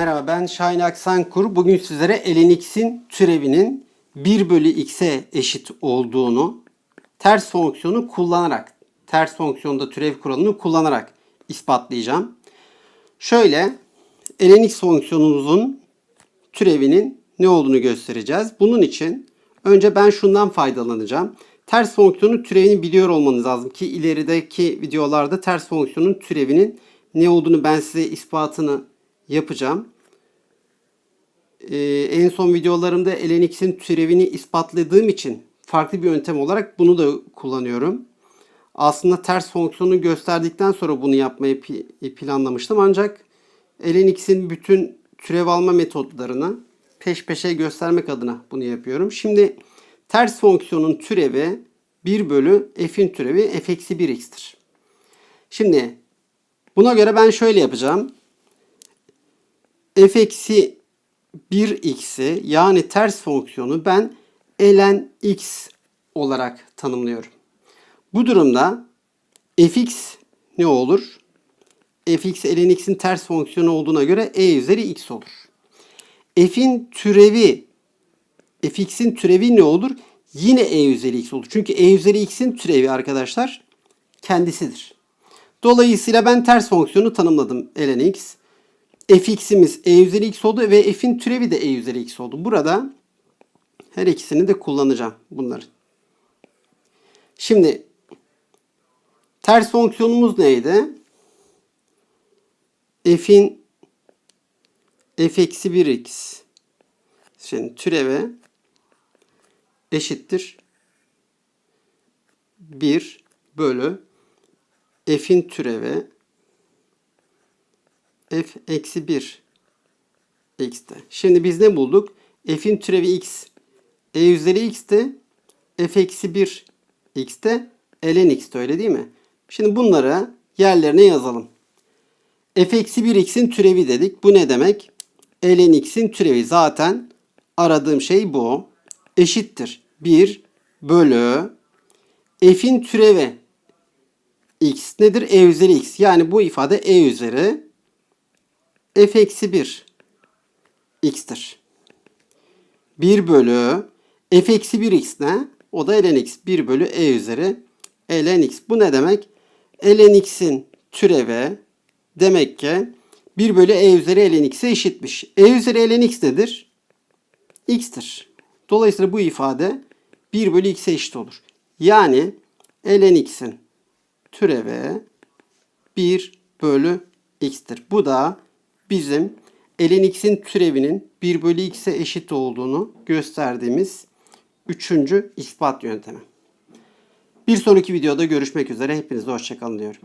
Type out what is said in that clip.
ben Şahin Aksankur. Bugün sizlere ln türevinin 1 bölü x'e eşit olduğunu ters fonksiyonu kullanarak, ters fonksiyonda türev kuralını kullanarak ispatlayacağım. Şöyle ln x fonksiyonumuzun türevinin ne olduğunu göstereceğiz. Bunun için önce ben şundan faydalanacağım. Ters fonksiyonun türevini biliyor olmanız lazım ki ilerideki videolarda ters fonksiyonun türevinin ne olduğunu ben size ispatını yapacağım. Ee, en son videolarımda ln x'in türevini ispatladığım için farklı bir yöntem olarak bunu da kullanıyorum. Aslında ters fonksiyonu gösterdikten sonra bunu yapmayı planlamıştım ancak ln x'in bütün türev alma metotlarını peş peşe göstermek adına bunu yapıyorum. Şimdi ters fonksiyonun türevi 1 bölü f'in türevi f eksi 1x'tir. Şimdi buna göre ben şöyle yapacağım. F eksi 1x'i yani ters fonksiyonu ben ln x olarak tanımlıyorum. Bu durumda fx ne olur? fx ln x'in ters fonksiyonu olduğuna göre e üzeri x olur. f'in türevi fx'in türevi ne olur? Yine e üzeri x olur. Çünkü e üzeri x'in türevi arkadaşlar kendisidir. Dolayısıyla ben ters fonksiyonu tanımladım ln x. fx'imiz e üzeri x oldu ve f'in türevi de e üzeri x oldu. Burada her ikisini de kullanacağım bunları. Şimdi ters fonksiyonumuz neydi? f'in f eksi 1x şimdi türeve eşittir 1 bölü f'in türevi f eksi 1 x'te. Şimdi biz ne bulduk? f'in türevi x e üzeri x'ti. f eksi 1 x'te ln x'te öyle değil mi? Şimdi bunları yerlerine yazalım. f eksi 1 x'in türevi dedik. Bu ne demek? ln x'in türevi zaten aradığım şey bu. Eşittir. 1 bölü f'in türevi x nedir? e üzeri x. Yani bu ifade e üzeri f eksi 1 x'tir. 1 bölü f eksi 1 x ne? O da ln x. 1 bölü e üzeri ln x. Bu ne demek? ln x'in türevi demek ki 1 bölü e üzeri ln x'e eşitmiş. e üzeri ln x nedir? x'tir. Dolayısıyla bu ifade 1 bölü x'e eşit olur. Yani ln x'in türevi 1 bölü x'tir. Bu da bizim ln x'in türevinin 1 bölü x'e eşit olduğunu gösterdiğimiz üçüncü ispat yöntemi. Bir sonraki videoda görüşmek üzere. Hepinize hoşçakalın diyorum.